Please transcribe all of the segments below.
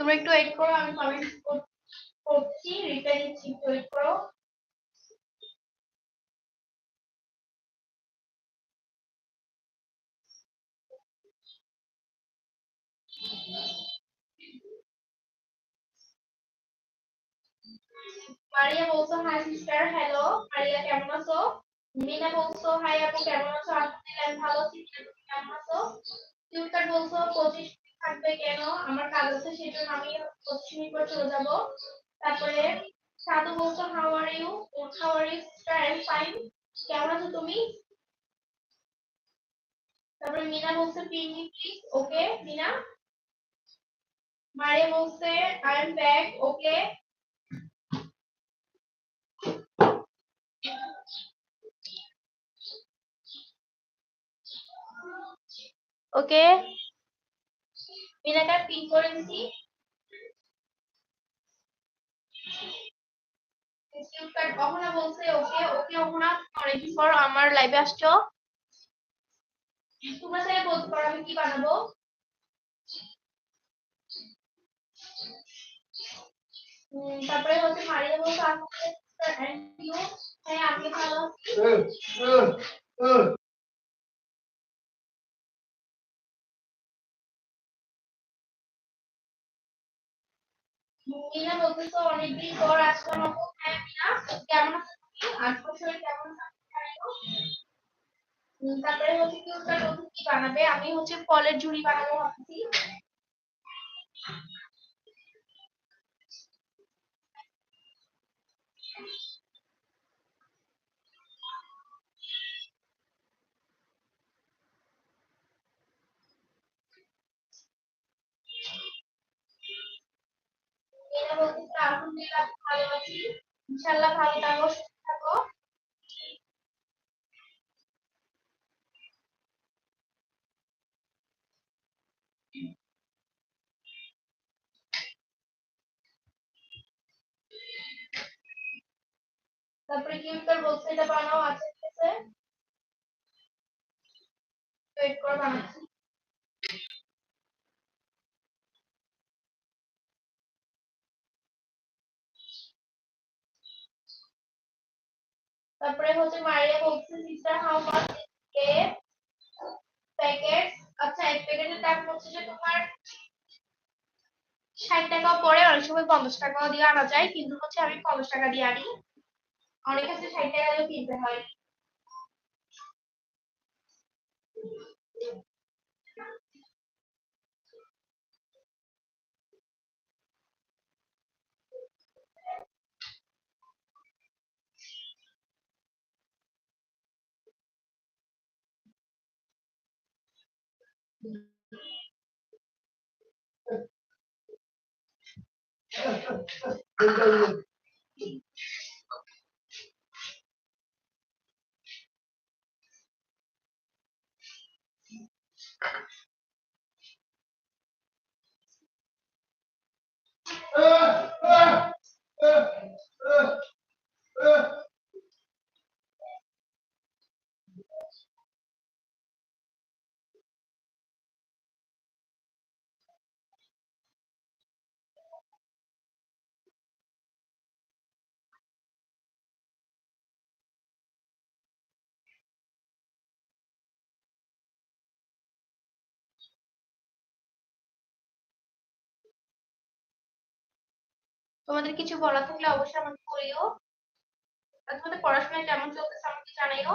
তোমরা একটু ওয়েট করো, আমি কমেন্ট করছি রিপ্লাই দিচ্ছি, একটু ওয়েট করো। মারিয়া বলছো হাই সিস্টার হ্যালো মারিয়া, কেমন আছো? মিনা বলছো হাই আপু, কেমন আছো? আলহামদুলিল্লাহ ভালো আছি। তুমি কেমন আছো? বলছো, পঁচিশ থাকবে কেন? আমার কাজ আছে সেই আমি মিনিট পর চলে যাব। তারপরে সাধু বলছো how you how you sister fine কেমন আছো তুমি? তারপরে মিনা বলছে pin please okay Mina? Maria বলছে I am back okay okay মিনাকে pin করে দিছি অনেকদিন পর আমার লাইভে আসছো। তোমরা সাথে বলতে পারো আমি কি বানাবো। তারপরে হচ্ছে মারিয়া বলছে হ্যাঁ আমি ভালো আছি। অনেকদিন পর আসলাম হ্যাঁ মিনা, কেমন তারপরে হচ্ছে কি, ওটা কি বানাবে? আমি হচ্ছে ফলের ঝুড়ি বানাবো ভাবছি। ভালো থাকো তারপরে কি উত্তর বলছে এটা বানাও আছে ঠিক আছে ওয়েট করে বানাচ্ছি তারপরে হচ্ছে মারিয়া বলছে সিস্টার হাউ মাচ কে প্যাকেট আচ্ছা এক প্যাকেটের দাম হচ্ছে যে তোমার ষাট টাকাও পরে অনেক সময় পঞ্চাশ টাকাও দিয়ে আনা যায়, কিন্তু হচ্ছে আমি পঞ্চাশ টাকা দিয়ে আনি। অনেক ক্ষেত্রে ষাট টাকা দিয়ে কিনতে হয়। They go to তোমাদের কিছু বলার থাকলে অবশ্যই আমাকে বলিও। আর তোমাদের পড়াশোনা কেমন চলতেছে আমাকে জানাইও।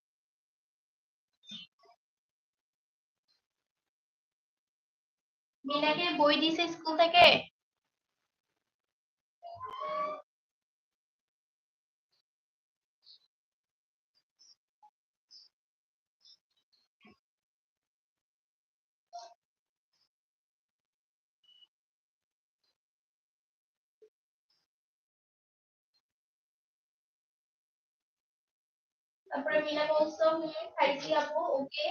মিনাকে বই দিছে স্কুল থেকে? তারপরে মিনা বলছো হুম খাইছি আপু ওকে।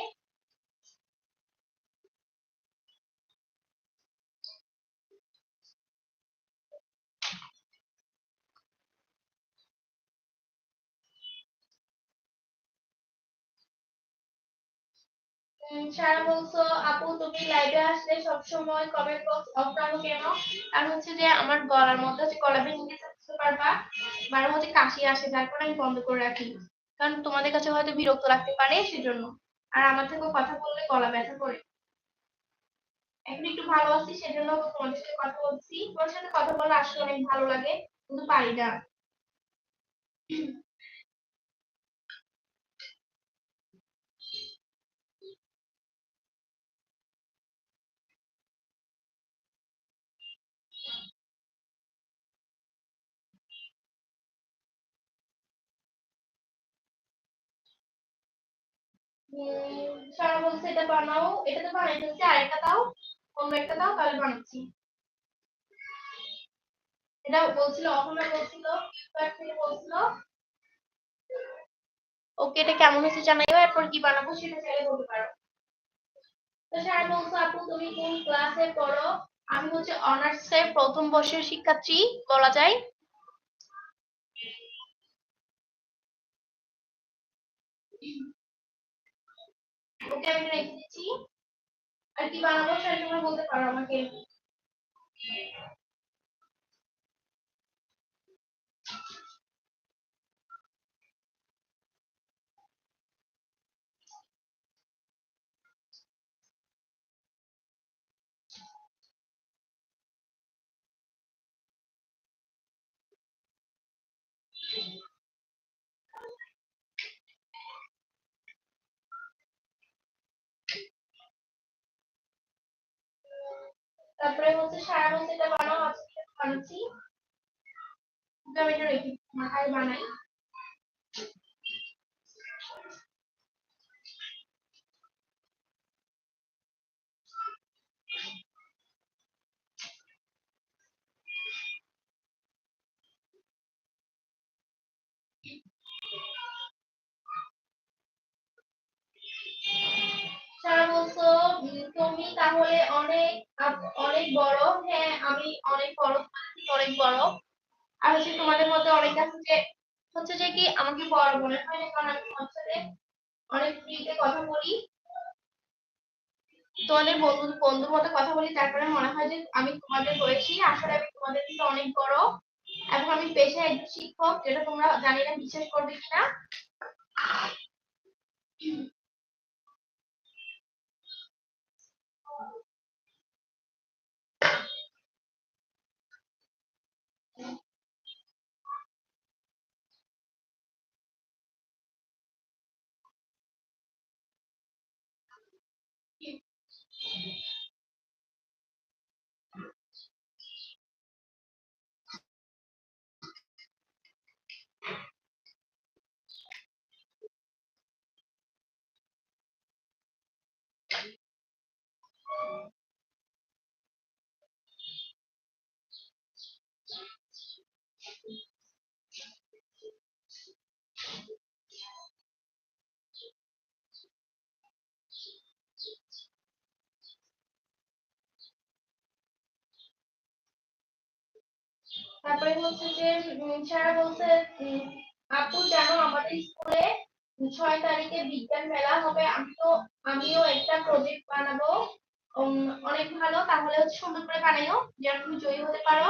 সারা বলছো, আপু, তুমি লাইভে আসলে সবসময় কমেন্ট বক্স অফ রাখো কেন? কারণ হচ্ছে যে আমার গলার মধ্যে হচ্ছে গলা ভেঙে গেছে পারবা? মাঝে মধ্যে কাশি আসে কারণে আমি বন্ধ করে রাখি। কারণ তোমাদের কাছে হয়তো বিরক্ত লাগতে পারে সেজন্য। আর আমার থেকেও কথা বললে গলা ব্যথা করে। এখন একটু ভালো আছি, সেজন্য তোমাদের সাথে কথা বলছি। তোমার সাথে কথা বলা আসলে অনেক ভালো লাগে, কিন্তু পারি না। সারা বলছে এটা বানাও, এটা তো বানাই ফেলছি, আরেকটা দাও, অন্য একটা দাও, তাহলে বানাচ্ছি। এটা বলছিল অহনা বলছিল বলছিল। ওকে, এটা কেমন হয়েছে জানাইও, এরপর কি বানাবো সেটা চাইলে বলতে পারো। তো সারা বলছো, আপু, তুমি কোন ক্লাসে পড়ো? আমি হচ্ছে অনার্স এর প্রথম বর্ষের শিক্ষার্থী, বলা যায়। ওকে আমি রেখে দিচ্ছি। আর কি বানাবো সেটা তোমরা বলতে পারো আমাকে। তারপরে হচ্ছে সারা যেটা বানাও আজকে বানাচ্ছি। আমি এটা রেখে মাথায় বানাই। তুমি তাহলে অনেক অনেক বড়। হ্যাঁ আমি অনেক বড় অনেক বড়। আর হচ্ছে তোমাদের মধ্যে অনেক আছে হচ্ছে যে কি, আমাকে বড় মনে হয় না, কারণ আমি তোমার সাথে অনেক ফ্রিতে কথা বলি। তোমাদের বন্ধু, বন্ধুর মতো কথা বলি তারপরে মনে হয় যে আমি তোমাদের বয়সী আসলে আমি তোমাদের থেকে অনেক বড়। এখন আমি পেশায় একজন শিক্ষক, যেটা তোমরা জানি না, বিশ্বাস করবে কিনা। তারপরে হচ্ছে যে সারা বলছে আপু, জানো, আমাদের স্কুলে ছয় তারিখে বিজ্ঞান মেলা হবে। আমি তো, আমিও একটা প্রজেক্ট বানাবো। অনেক ভালো। তাহলে হচ্ছে সুন্দর করে বানাইও। যেন তুমি জয়ী হতে পারো।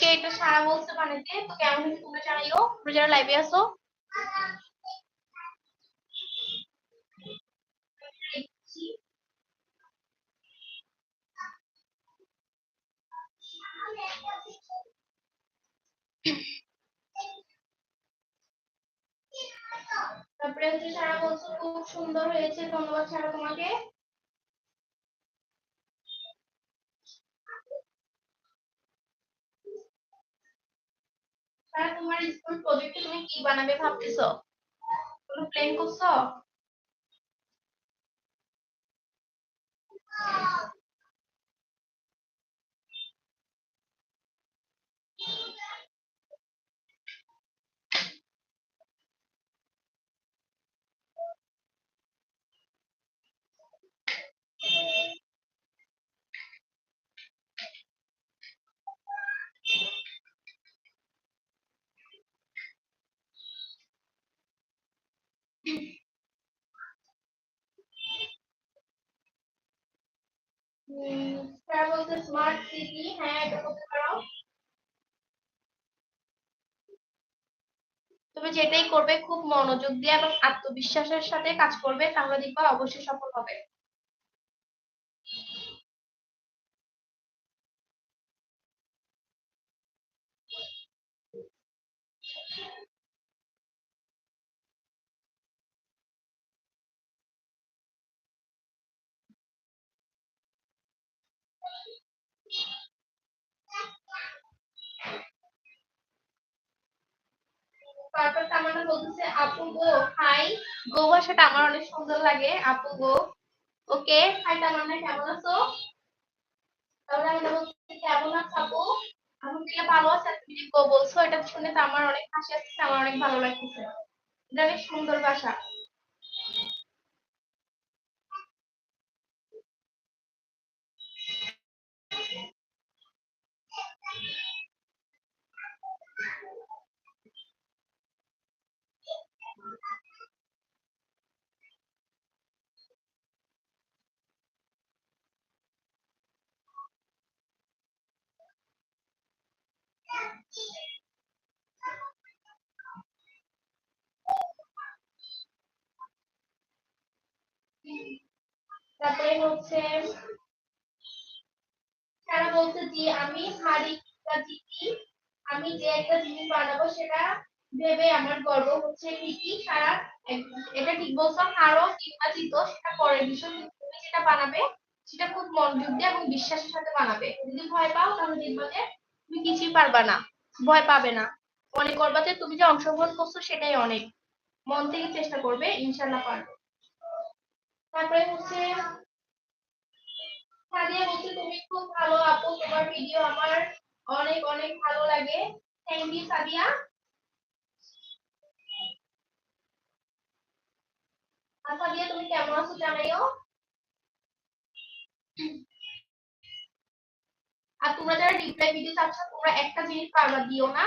ওকে, এটা সারা বলছে বানাইতে তো কেমন হয়েছে তোমরা জানাইও, তোমরা যারা লাইভে আসো তারপরে হচ্ছে সারা বলছো খুব সুন্দর হয়েছে, ধন্যবাদ সারা তোমাকে। সারা তোমার স্কুল প্রজেক্টে তুমি কি বানাবে ভাবতেছো? কোনো প্ল্যান করছ? সারা বলছে স্মার্ট সিটি হ্যাঁ তুমি যেটাই করবে, খুব মনোযোগ দিয়ে এবং আত্মবিশ্বাসের সাথে কাজ করবে, তাহলে দেখবা অবশ্যই সফল হবে। বলতেছে, আপু গো হাই গো ভাষাটা আমার অনেক সুন্দর লাগে। আপু গো, ওকে হাই তামান্না কেমন আছো? আমি বলছি কেমন আছো আপু? আলহামদুলিল্লাহ ভালো আছে তুমি গো বলছো, এটা শুনে তো আমার অনেক হাসি আসছে আমার অনেক ভালো লাগতেছে। এটা অনেক সুন্দর ভাষা। তারপরে হচ্ছে, তারা বলছে যে, আমি হারি জিতি, আমি যে একটা জিনিস বানাবো সেটা আমার গর্ব হচ্ছে সারা, এটা ঠিক বলছো কিংবা জিতো, সেটা বিষয়। কিন্তু তুমি যেটা বানাবে, সেটা খুব মনোযোগ দিয়ে এবং বিশ্বাসের সাথে বানাবে। যদি ভয় পাও, তাহলে যে তুমি কিছুই পারবা না, ভয় পাবে না। মনে করবা যে তুমি যে অংশগ্রহণ করছ, সেটাই অনেক। মন থেকে চেষ্টা করবে ইনশাল্লাহ পারবে। তারপরে হচ্ছে সাদিয়া বলছে তুমি খুব ভালো আপু, তোমার ভিডিও আমার অনেক অনেক ভালো লাগে। Thank you Sadia. তুমি কেমন আছো জানাইও। আর তোমরা যারা রিপ্লাই ভিডিও চাচ্ছ, তোমরা একটা জিনিস বারবার দিও না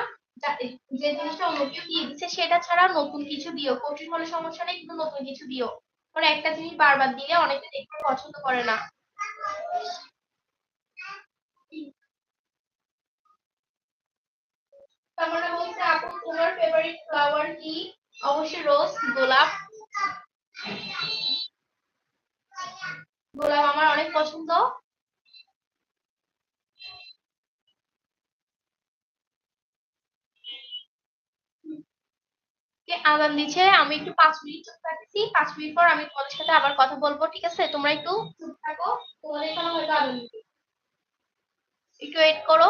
যে জিনিসটা অন্য কেউ দিয়ে দিচ্ছে, সেটা ছাড়া নতুন কিছু দিও। কঠিন হলে সমস্যা নেই, কিন্তু নতুন কিছু দিও। কারণ একটা জিনিস বারবার দিলে অনেকে দেখতে পছন্দ করে না তারপরে বলছে আপু তোমার ফেভারিট ফ্লাওয়ার কি? অবশ্যই রোজ গোলাপ। গোলাপ আমার অনেক পছন্দ। আগাম দিচ্ছে? আমি একটু পাঁচ মিনিট চুপ থাকছি। পাঁচ মিনিট পর আমি তোমাদের সাথে আবার কথা বলব, ঠিক আছে? তোমরা একটু চুপ থাকো, তোমাদের এখানে হয়তো আগাম একটু ওয়েট করো।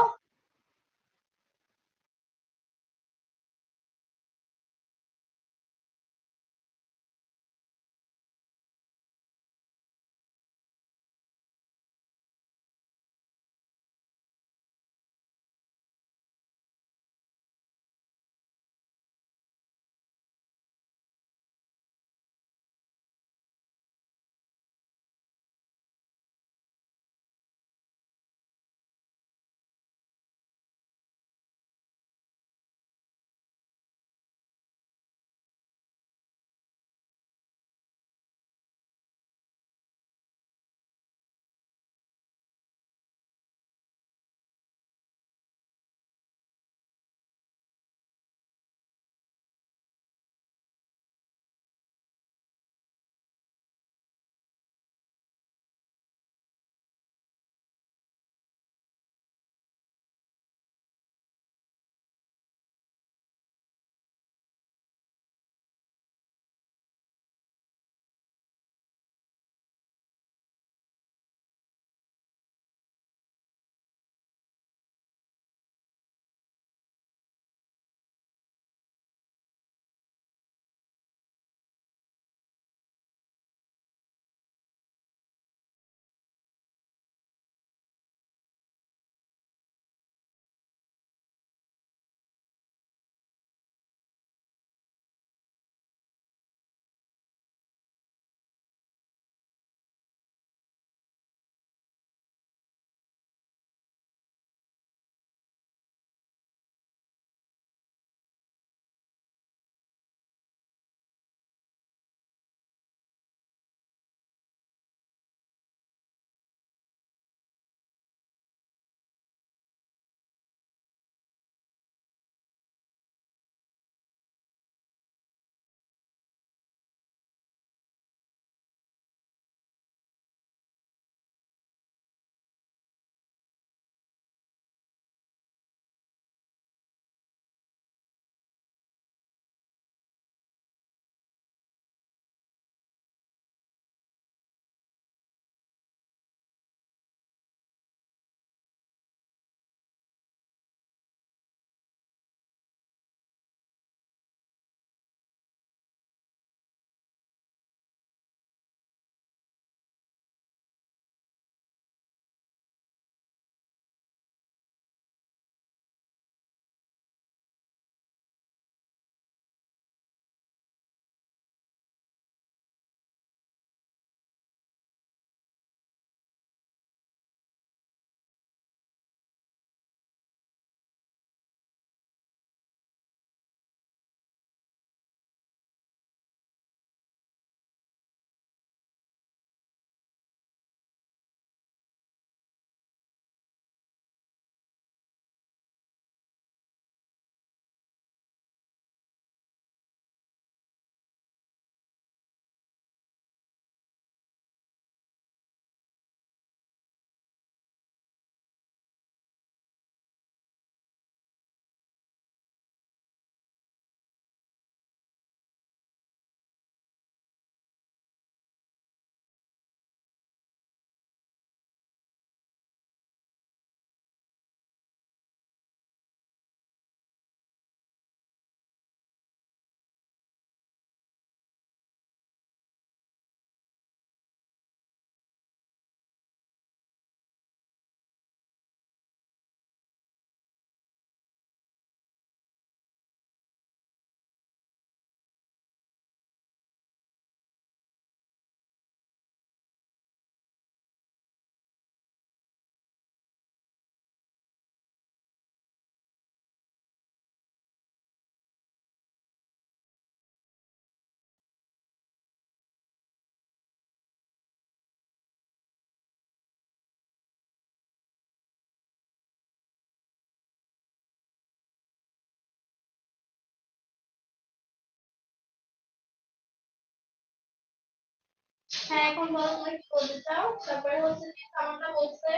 হ্যাঁ এখন বলো তুমি কি বলতে চাও। তারপরে হচ্ছে যে সামান্না বলছে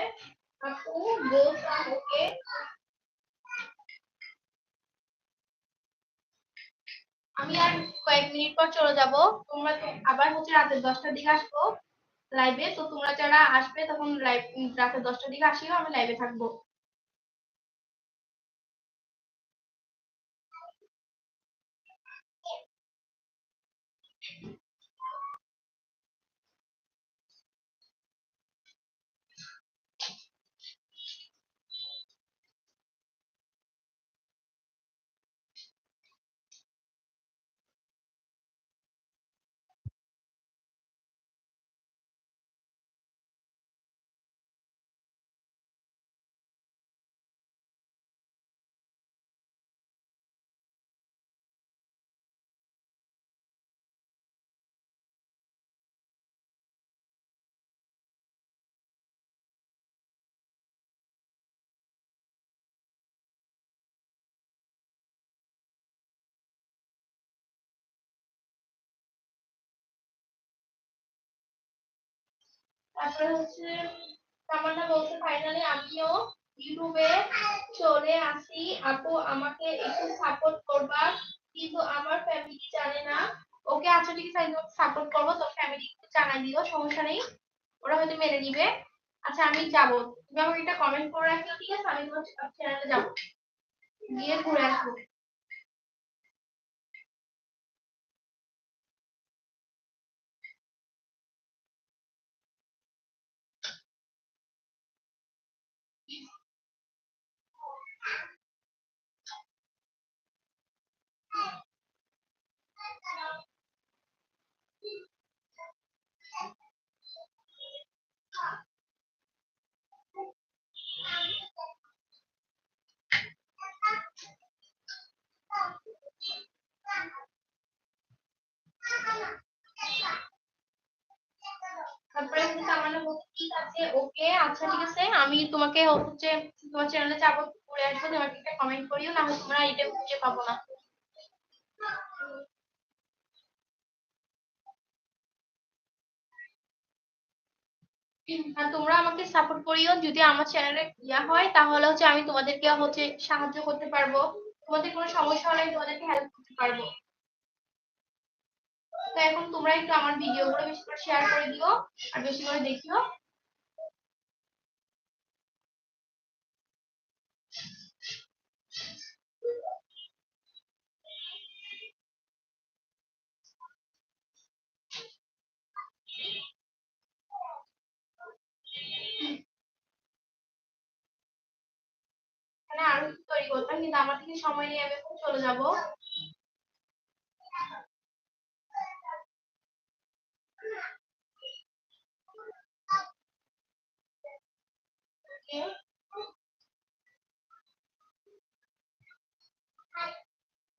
আপু বলতাম ওকে আমি আর কয়েক মিনিট পর চলে যাব। তোমরা আবার হচ্ছে রাতে দশটার দিকে আসব লাইভে তো তোমরা যারা আসবে তখন লাইভ রাতে দশটার দিকে আসিও, আমি লাইভে থাকব। তারপরে হচ্ছে তামান্না বলছে ফাইনালি আমিও ইউটিউবে চলে আসি। আপু আমাকে একটু সাপোর্ট করবা, কিন্তু আমার ফ্যামিলি জানে না। ওকে আচ্ছা ঠিক আছে, আমি সাপোর্ট করব, তোর ফ্যামিলি একটু জানাই দিও, সমস্যা নেই। ওরা হয়তো মেনে নিবে। আচ্ছা আমি যাব। তুমি আমাকে একটা কমেন্ট করে রাখিও, ঠিক আছে? আমি তোমার চ্যানেলে যাব। গিয়ে ঘুরে আসব। আছে, ওকে? আচ্ছা ঠিক আছে। আমি তোমাকে হচ্ছে, তোমার চ্যানেলে যাব ঘুরে আসব তোমাকে একটা কমেন্ট করিও, না হলে তোমরা এটা খুঁজে পাবো না। তোমরা আমাকে সাপোর্ট করিও, যদি আমার চ্যানেলে ইয়া হয়, তাহলে হচ্ছে আমি তোমাদেরকে হচ্ছে সাহায্য করতে পারব। তোমাদের কোনো সমস্যা হলে তোমাদেরকে হেল্প করতে পারব। তো এখন তোমরা একটু আমার ভিডিওগুলো বেশি করে শেয়ার করে দিও, আর বেশি করে দেখিও। এখানে আরও তৈরি করতাম, কিন্তু আমার থেকে সময় নিয়ে আমি এখন চলে যাব।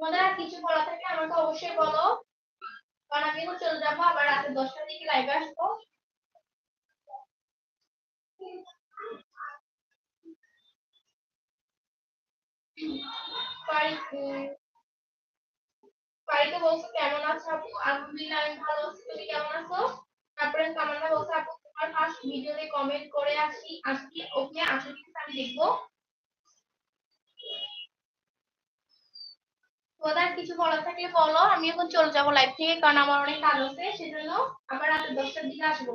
তোমাদের কিছু বলা থাকে আমাকে অবশ্যই বলো। কারণ আমি এখন চলে যাব, আবার রাতে দশটার দিকে লাইভে আসব। বলছো, কেমন আছো আপু? আলহামদুলিল্লাহ, আমি ভালো আছি। তুমি কেমন আছো? তারপরে বলছে, আপু, তোমার ফার্স্ট ভিডিওতে কমেন্ট করে আসি আজকে ওকে আসলে আমি দেখব। তোমাদের কিছু বলার থাকলে বলো আমি এখন চলে যাব লাইভ থেকে, কারণ আমার অনেক কাজ আছে, সেজন্য আবার রাতে দশটার দিকে আসব।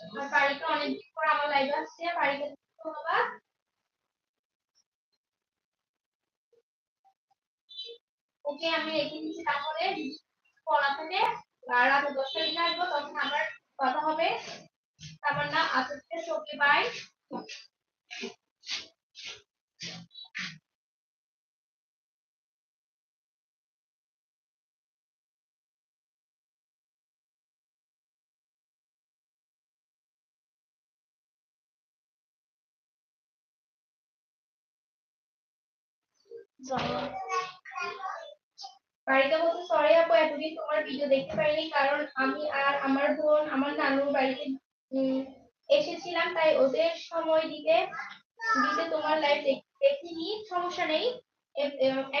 আর বাড়িতে অনেকদিন পর আমার লাইভ আসছে, বাড়িতে ধন্যবাদ। ওকে, আমি রেখে দিচ্ছি তারপরে পড়া থেকে রাতে দশটার দিকে আসব, তখন আবার কথা হবে। তারপর না আজকে ওকে বাই। বাড়িতে বলতে সরি আপু, এতদিন তোমার ভিডিও দেখতে পাইনি কারণ আমি আর আমার বোন, আমার নানুর বাড়িতে এসেছিলাম, তাই ওদের সময় দিতে দিতে তোমার লাইভ দেখিনি, সমস্যা নেই।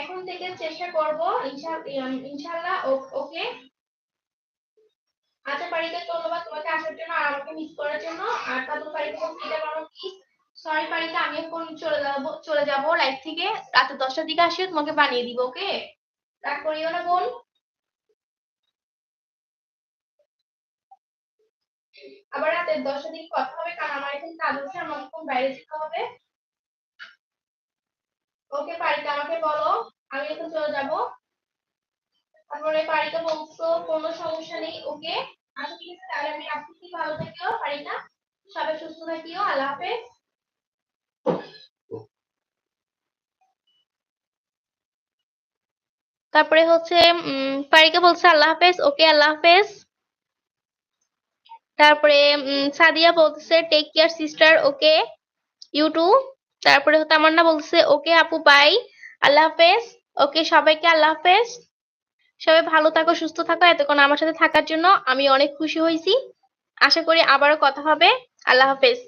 এখন থেকে চেষ্টা করব ইনশাআল্লাহ ওকে। আচ্ছা পারিকা ধন্যবাদ তোমাকে আসার জন্য আর আমাকে মিস করার জন্য। আর তারপর পারিকা এটা করো প্লিজ সরি পারিকা আমি এখন চলে যাব চলে যাব লাইফ থেকে। রাতে দশটার দিকে আসিও, তোমাকে বানিয়ে দিব, ওকে? রাগ করিও না, বোন। আবার রাতে দশটার দিকে কথা হবে, কারণ আমার এখন কাজ আছে আমাকে এখন বাইরে যেতে হবে। ওকে পারিকা আমাকে বলো, আমি এখন চলে যাব। তারপরে পারিকা বলছো, কোনো সমস্যা নেই, ওকে? আচ্ছা ঠিক আছে তাহলে আমি রাখছি, ভালো থেকো পারিকা সবাই সুস্থ থাকিও, আল্লাহ হাফেজ। তারপরে হচ্ছে পারিকা বলছে আল্লাহ হাফেজ, ওকে আল্লাহ হাফেজ। তারপরে সাদিয়া বলছে take care sister okay you too তারপরে তামান্না বলছে ওকে আপু বাই আল্লাহ হাফেজ ওকে সবাইকে আল্লাহ হাফেজ। সবাই ভালো থাকো, সুস্থ থাকো, এতক্ষণ আমার সাথে থাকার জন্য আমি অনেক খুশি হয়েছি। আশা করি আবারও কথা হবে। আল্লাহ হাফেজ।